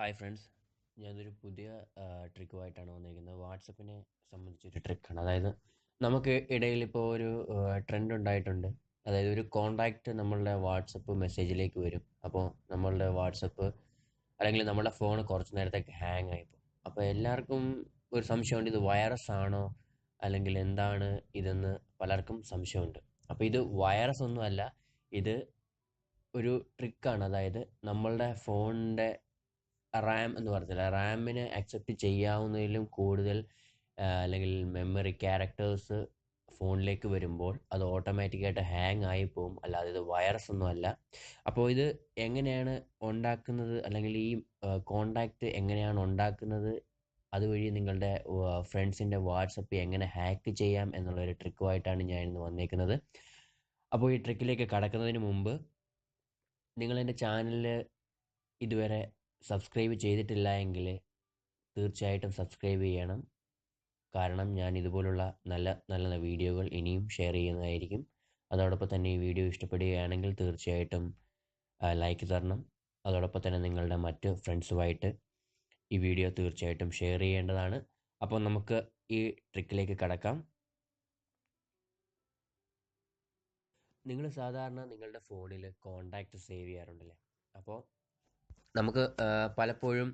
Hi friends. ഞാനൊരു പുതിയ ട്രിക്കുമായിട്ടാണ് വന്നിരിക്കുന്നത്. വാട്സപ്പിനെ സംബന്ധിച്ചൊരു ട്രിക്കാണ്. അതായത് നമുക്ക് ഇടയിൽ ഇപ്പോൾ ഒരു ട്രെൻഡ് ഉണ്ടായിട്ടുണ്ട്. അതായത് ഒരു കോണ്ടാക്റ്റ് നമ്മളുടെ വാട്സപ്പ് മെസ്സേജിലേക്ക് വരും. അപ്പോൾ നമ്മളുടെ വാട്സപ്പ് അല്ലെങ്കിൽ നമ്മളുടെ ഫോൺ കുറച്ച് നേരത്തേക്ക് ഹാങ് ആയിപ്പോൾ അപ്പോൾ എല്ലാവർക്കും ഒരു സംശയമുണ്ട് ഇത് വൈറസ് ആണോ? അല്ലെങ്കിൽ എന്താണ് ഇതെന്ന് പലർക്കും സംശയമുണ്ട്. അപ്പോൾ ഇത് വൈറസ് ഒന്നുമല്ല ഇത് ഒരു ട്രിക്കാണ് അതായത് നമ്മളുടെ ഫോണിന്റെ റാം എന്ന് പറഞ്ഞില്ല റാമിന് അക്സെപ്റ്റ് ചെയ്യാവുന്നതിലും കൂടുതൽ അല്ലെങ്കിൽ മെമ്മറി ക്യാരക്ടേഴ്സ് ഫോണിലേക്ക് വരുമ്പോൾ അത് ഓട്ടോമാറ്റിക്കായിട്ട് ഹാങ് ആയി പോകും. അല്ലാതെ ഇത് വൈറസ് ഒന്നും അല്ല. അപ്പോൾ ഇത് എങ്ങനെയാണ് ഉണ്ടാക്കുന്നത്? അല്ലെങ്കിൽ ഈ കോണ്ടാക്റ്റ് എങ്ങനെയാണ് ഉണ്ടാക്കുന്നത്? അതുവഴി നിങ്ങളുടെ ഫ്രണ്ട്സിന്റെ വാട്സപ്പ് എങ്ങനെ ഹാക്ക് ചെയ്യാം എന്നുള്ള ഒരു ട്രിക്കുമായിട്ടാണ് ഞാൻ ഇന്ന് വന്നേക്കുന്നത്. അപ്പോൾ ഈ ട്രിക്കിലേക്ക് കടക്കുന്നതിന് മുമ്പ് നിങ്ങൾ എന്റെ ചാനലിൽ ഇതുവരെ സബ്സ്ക്രൈബ് ചെയ്തിട്ടില്ല എങ്കിൽ തീർച്ചയായിട്ടും സബ്സ്ക്രൈബ് ചെയ്യണം. കാരണം ഞാൻ ഇതുപോലുള്ള നല്ല നല്ല വീഡിയോകൾ ഇനിയും ഷെയർ ചെയ്യുന്നതായിരിക്കും. അതോടൊപ്പം തന്നെ ഈ വീഡിയോ ഇഷ്ടപ്പെടുകയാണെങ്കിൽ തീർച്ചയായിട്ടും ലൈക്ക് തരണം. അതോടൊപ്പം തന്നെ നിങ്ങളുടെ മറ്റ് ഫ്രണ്ട്സുമായിട്ട് ഈ വീഡിയോ തീർച്ചയായിട്ടും ഷെയർ ചെയ്യേണ്ടതാണ്. അപ്പോൾ നമുക്ക് ഈ ട്രിക്കിലേക്ക് കടക്കാം. നിങ്ങൾ സാധാരണ നിങ്ങളുടെ ഫോണിൽ കോണ്ടാക്റ്റ് സേവ് ചെയ്യാറുണ്ടല്ലേ? അപ്പോൾ നമുക്ക് പലപ്പോഴും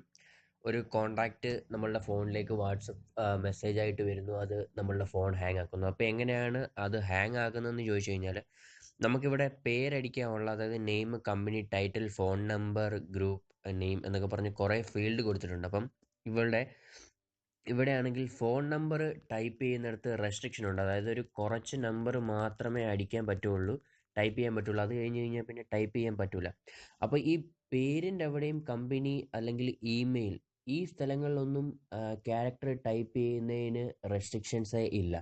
ഒരു കോൺടാക്റ്റ് നമ്മളുടെ ഫോണിലേക്ക് വാട്സപ്പ് മെസ്സേജ് ആയിട്ട് വരുന്നു. അത് നമ്മളുടെ ഫോൺ ഹാങ് ആക്കുന്നു അപ്പോൾ എങ്ങനെയാണ് അത് ഹാങ് ആകുന്നതെന്ന് ചോദിച്ചു കഴിഞ്ഞാൽ നമുക്കിവിടെ പേരടിക്കാനുള്ള അതായത് name company title phone number group name എന്നൊക്കെ പറഞ്ഞ് കുറേ ഫീൽഡ് കൊടുത്തിട്ടുണ്ട്. അപ്പം ഇവളുടെ ഇവിടെ ആണെങ്കിൽ ഫോൺ നമ്പർ ടൈപ്പ് ചെയ്യുന്നിടത്ത് റെസ്ട്രിക്ഷൻ ഉണ്ട്. അതായത് ഒരു കുറച്ച് നമ്പർ മാത്രമേ അടിക്കാൻ പറ്റുള്ളൂ ടൈപ്പ് ചെയ്യാൻ പറ്റുള്ളൂ. അത് കഴിഞ്ഞ് കഴിഞ്ഞാൽ പിന്നെ ടൈപ്പ് ചെയ്യാൻ പറ്റില്ല അപ്പോൾ ഈ പേരിന്റെ അവിടെയും കമ്പനി അല്ലെങ്കിൽ ഇമെയിൽ ഈ സ്ഥലങ്ങളിലൊന്നും ക്യാരക്ടർ ടൈപ്പ് ചെയ്യുന്നതിന് റെസ്ട്രിക്ഷൻസേ ഇല്ല.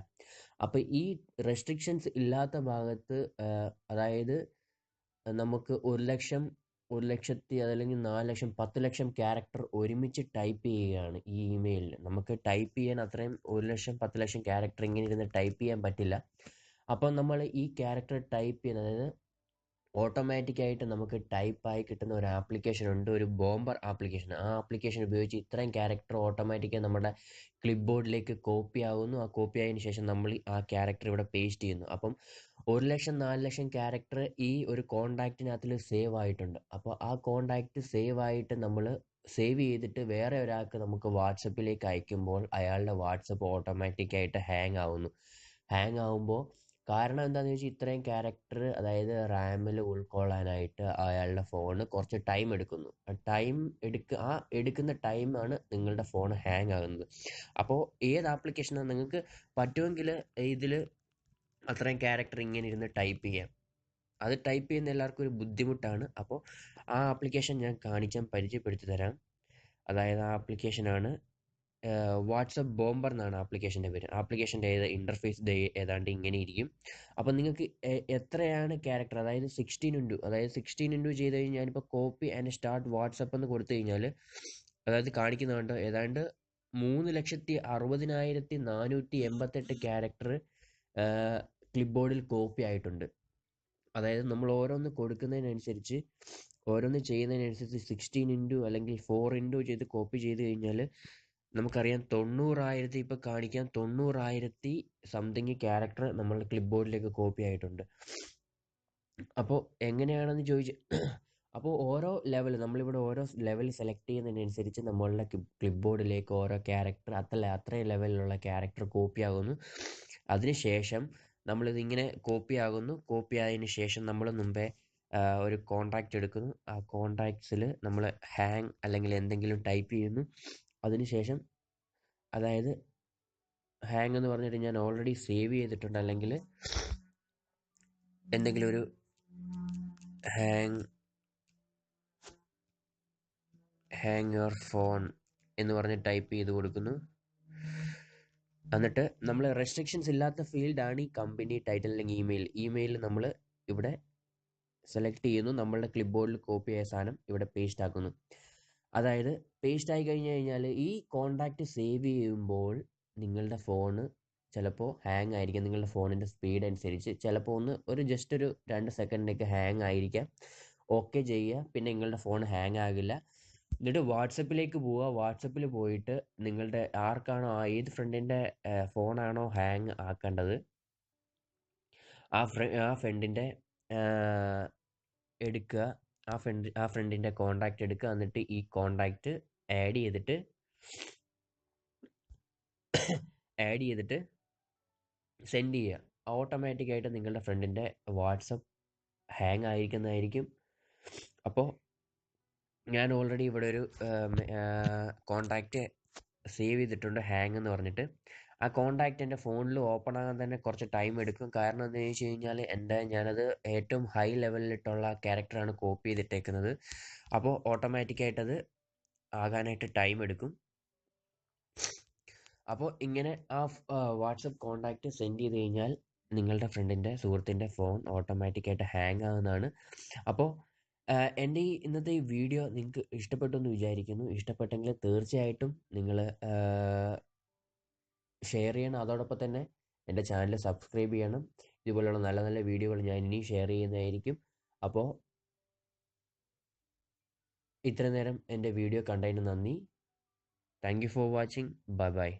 അപ്പം ഈ റെസ്ട്രിക്ഷൻസ് ഇല്ലാത്ത ഭാഗത്ത് അതായത് നമുക്ക് ഒരു ലക്ഷം ഒരു ലക്ഷത്തി അതല്ലെങ്കിൽ നാല് ലക്ഷം പത്ത് ലക്ഷം ക്യാരക്ടർ ഒരുമിച്ച് ടൈപ്പ് ചെയ്യുകയാണ് ഈ ഇമെയിലിൽ നമുക്ക് ടൈപ്പ് ചെയ്യാൻ അത്രയും ഒരു ലക്ഷം പത്ത് ലക്ഷം ക്യാരക്ടർ ഇങ്ങനെ ഇരുന്ന് ടൈപ്പ് ചെയ്യാൻ പറ്റില്ല. അപ്പം നമ്മൾ ഈ ക്യാരക്ടർ ടൈപ്പ് ചെയ്യുന്നത് അതായത് ഓട്ടോമാറ്റിക്കായിട്ട് നമുക്ക് ടൈപ്പ് ആയി കിട്ടുന്ന ഒരു ആപ്ലിക്കേഷൻ ഉണ്ട്. ഒരു ബോംബർ ആപ്ലിക്കേഷൻ ആ ആപ്ലിക്കേഷൻ ഉപയോഗിച്ച് ഇത്രയും ക്യാരക്ടർ ഓട്ടോമാറ്റിക്കായി നമ്മുടെ ക്ലിപ്പ് ബോർഡിലേക്ക് കോപ്പി ആവുന്നു. ആ കോപ്പി ആയതിനു ശേഷം നമ്മൾ ആ ക്യാരക്ടർ ഇവിടെ പേസ്റ്റ് ചെയ്യുന്നു. അപ്പം ഒരു ലക്ഷം നാല് ലക്ഷം ക്യാരക്ടർ ഈ ഒരു കോണ്ടാക്റ്റിനകത്തിൽ സേവ് ആയിട്ടുണ്ട്. അപ്പോൾ ആ കോണ്ടാക്റ്റ് സേവ് ആയിട്ട് നമ്മൾ സേവ് ചെയ്തിട്ട് വേറെ ഒരാൾക്ക് നമുക്ക് വാട്സപ്പിലേക്ക് അയക്കുമ്പോൾ അയാളുടെ വാട്സപ്പ് ഓട്ടോമാറ്റിക്കായിട്ട് ഹാങ് ആവുന്നു. ഹാങ് ആവുമ്പോൾ കാരണം എന്താണെന്ന് വെച്ചാൽ ഇത്രയും ക്യാരക്ടർ അതായത് റാമിൽ ഉൾക്കൊള്ളാനായിട്ട് അയാളുടെ ഫോണ് കുറച്ച് ടൈം എടുക്കുന്നു. ടൈം എടുക്ക ആ എടുക്കുന്ന ടൈമാണ് നിങ്ങളുടെ ഫോൺ ഹാങ് ആകുന്നത്. അപ്പോൾ ഏത് ആപ്ലിക്കേഷനാണ് നിങ്ങൾക്ക് പറ്റുമെങ്കിൽ ഇതിൽ അത്രയും ക്യാരക്ടർ ഇങ്ങനെ ഇരുന്ന് ടൈപ്പ് ചെയ്യാം. അത് ടൈപ്പ് ചെയ്യുന്ന എല്ലാവർക്കും ഒരു ബുദ്ധിമുട്ടാണ്. അപ്പോൾ ആ ആപ്ലിക്കേഷൻ ഞാൻ കാണിച്ചാൽ പരിചയപ്പെടുത്തി തരാം. അതായത് ആ ആപ്ലിക്കേഷനാണ് വാട്സപ്പ് ബോംബർ എന്നാണ് ആപ്ലിക്കേഷന്റെ പേര്. ആപ്ലിക്കേഷന്റെ ഏത് ഇന്റർഫേസ് ഏതാണ്ട് ഇങ്ങനെ ഇരിക്കും. അപ്പം നിങ്ങൾക്ക് എത്രയാണ് ക്യാരക്ടർ അതായത് സിക്സ്റ്റീൻ ഇന്റു അതായത് സിക്സ്റ്റീൻ ഇന്റു ചെയ്ത് കഴിഞ്ഞാൽ ഞാനിപ്പോൾ കോപ്പി ആൻഡ് സ്റ്റാർട്ട് വാട്സപ്പ് എന്ന് കൊടുത്തു കഴിഞ്ഞാൽ അതായത് കാണിക്കുന്നുണ്ട് ഏതാണ്ട് മൂന്ന് ലക്ഷത്തി അറുപതിനായിരത്തി നാനൂറ്റി എൺപത്തെട്ട് ക്യാരക്ടർ ക്ലിപ്പ് ബോർഡിൽ കോപ്പി ആയിട്ടുണ്ട്. അതായത് നമ്മൾ ഓരോന്ന് കൊടുക്കുന്നതിനനുസരിച്ച് ഓരോന്ന് ചെയ്യുന്നതിനനുസരിച്ച് സിക്സ്റ്റീൻ ഇന്റു അല്ലെങ്കിൽ ഫോർ ഇന്റു ചെയ്ത് കോപ്പി ചെയ്ത് കഴിഞ്ഞാൽ നമുക്കറിയാം തൊണ്ണൂറായിരത്തി ഇപ്പൊ കാണിക്കാൻ തൊണ്ണൂറായിരത്തി സംതിങ് ക്യാരക്ടർ നമ്മളുടെ ക്ലിപ്പ് ബോർഡിലേക്ക് കോപ്പി ആയിട്ടുണ്ട്. അപ്പോൾ എങ്ങനെയാണെന്ന് ചോദിച്ച് അപ്പോൾ ഓരോ ലെവൽ നമ്മളിവിടെ ഓരോ ലെവൽ സെലക്ട് ചെയ്യുന്നതിനനുസരിച്ച് നമ്മളുടെ ക്ലിപ്പ് ബോർഡിലേക്ക് ഓരോ ക്യാരക്ടർ അത്ര അത്രയും ലെവലിലുള്ള ക്യാരക്ടർ കോപ്പി ആകുന്നു. അതിനുശേഷം നമ്മളിത് ഇങ്ങനെ കോപ്പി ആകുന്നു. കോപ്പി ആയതിന് ശേഷം നമ്മൾ മുമ്പേ ഒരു കോൺട്രാക്റ്റ് എടുക്കുന്നു. ആ കോൺട്രാക്ട്സിൽ നമ്മൾ ഹാങ് അല്ലെങ്കിൽ എന്തെങ്കിലും ടൈപ്പ് ചെയ്യുന്നു. അതിനുശേഷം അതായത് ഹാങ് എന്ന് പറഞ്ഞിട്ട് ഞാൻ ഓൾറെഡി സേവ് ചെയ്തിട്ടുണ്ട്. അല്ലെങ്കിൽ എന്തെങ്കിലും ഒരു ഹാങ് ഹാങ് യുവർ ഫോൺ എന്ന് പറഞ്ഞ് ടൈപ്പ് ചെയ്ത് കൊടുക്കുന്നു. എന്നിട്ട് നമ്മൾ റെസ്ട്രിക്ഷൻസ് ഇല്ലാത്ത ഫീൽഡാണ് ഈ കമ്പനി ടൈറ്റിൽ അല്ലെങ്കിൽ ഇമെയിൽ ഇമെയിൽ നമ്മൾ ഇവിടെ സെലക്ട് ചെയ്യുന്നു. നമ്മളുടെ ക്ലിപ്പ് ബോർഡിൽ കോപ്പി ആയ സാധനം ഇവിടെ പേസ്റ്റ് ആക്കുന്നു. അതായത് പേസ്റ്റ് ആയി കഴിഞ്ഞു കഴിഞ്ഞാൽ ഈ കോണ്ടാക്റ്റ് സേവ് ചെയ്യുമ്പോൾ നിങ്ങളുടെ ഫോണ് ചിലപ്പോൾ ഹാങ് ആയിരിക്കും. നിങ്ങളുടെ ഫോണിന്റെ സ്പീഡ് അനുസരിച്ച് ചിലപ്പോൾ ഒന്ന് ഒരു ജസ്റ്റ് ഒരു രണ്ട് സെക്കൻഡിലേക്ക് ഹാങ് ആയിരിക്കാം. ഓക്കെ ചെയ്യുക. പിന്നെ നിങ്ങളുടെ ഫോൺ ഹാങ് ആകില്ല. എന്നിട്ട് വാട്സപ്പിലേക്ക് പോവുക. വാട്സപ്പിൽ പോയിട്ട് നിങ്ങളുടെ ആർക്കാണോ ആ ഏത് ഫ്രണ്ടിന്റെ ഫോണാണോ ഹാങ് ആക്കേണ്ടത് ആ ഫ്ര ആ ഫ്രണ്ടിന്റെ എടുക്കുക. ആ ഫ്രണ്ട് ആ ഫ്രണ്ടിന്റെ കോണ്ടാക്റ്റ് എടുക്കുക. എന്നിട്ട് ഈ കോണ്ടാക്റ്റ് ആഡ് ചെയ്തിട്ട് ആഡ് ചെയ്തിട്ട് സെൻഡ് ചെയ്യുക. ഓട്ടോമാറ്റിക്കായിട്ട് നിങ്ങളുടെ ഫ്രണ്ടിന്റെ വാട്സപ്പ് ഹാങ് ആയിരിക്കുന്നതായിരിക്കും. അപ്പോൾ ഞാൻ ഓൾറെഡി ഇവിടെ ഒരു കോണ്ടാക്റ്റ് സേവ് ചെയ്തിട്ടുണ്ട് ഹാങ് എന്ന് പറഞ്ഞിട്ട്. ആ കോണ്ടാക്റ്റ് എന്റെ ഫോണിൽ ഓപ്പൺ ആകാൻ തന്നെ കുറച്ച് ടൈം എടുക്കും. കാരണം എന്താണെന്ന് വെച്ച് കഴിഞ്ഞാൽ എന്റെ ഞാനത് ഏറ്റവും ഹൈ ലെവലിലിട്ടുള്ള ക്യാരക്ടറാണ് കോപ്പി ചെയ്തിട്ടേക്കുന്നത്. അപ്പോൾ ഓട്ടോമാറ്റിക്കായിട്ടത് ആകാനായിട്ട് ടൈം എടുക്കും. അപ്പോൾ ഇങ്ങനെ ആ വാട്സപ്പ് കോണ്ടാക്റ്റ് സെൻഡ് ചെയ്ത് കഴിഞ്ഞാൽ നിങ്ങളുടെ ഫ്രണ്ടിന്റെ സുഹൃത്തിന്റെ ഫോൺ ഓട്ടോമാറ്റിക്കായിട്ട് ഹാങ് ആകുന്നതാണ് അപ്പോൾ എന്റെ ഈ ഇന്നത്തെ ഈ വീഡിയോ നിങ്ങൾക്ക് ഇഷ്ടപ്പെട്ടു എന്ന് വിചാരിക്കുന്നു. ഇഷ്ടപ്പെട്ടെങ്കിൽ തീർച്ചയായിട്ടും നിങ്ങൾ ഷെയർ ചെയ്യണം. അതോടൊപ്പം തന്നെ എന്റെ ചാനൽ സബ്സ്ക്രൈബ് ചെയ്യണം. ഇതുപോലെയുള്ള നല്ല നല്ല വീഡിയോകൾ ഞാൻ ഇനിയും ഷെയർ ചെയ്യുന്നതായിരിക്കും. അപ്പോൾ ഇത്ര നേരം എന്റെ വീഡിയോ കണ്ടതിന് നന്ദി. Thank you for watching bye bye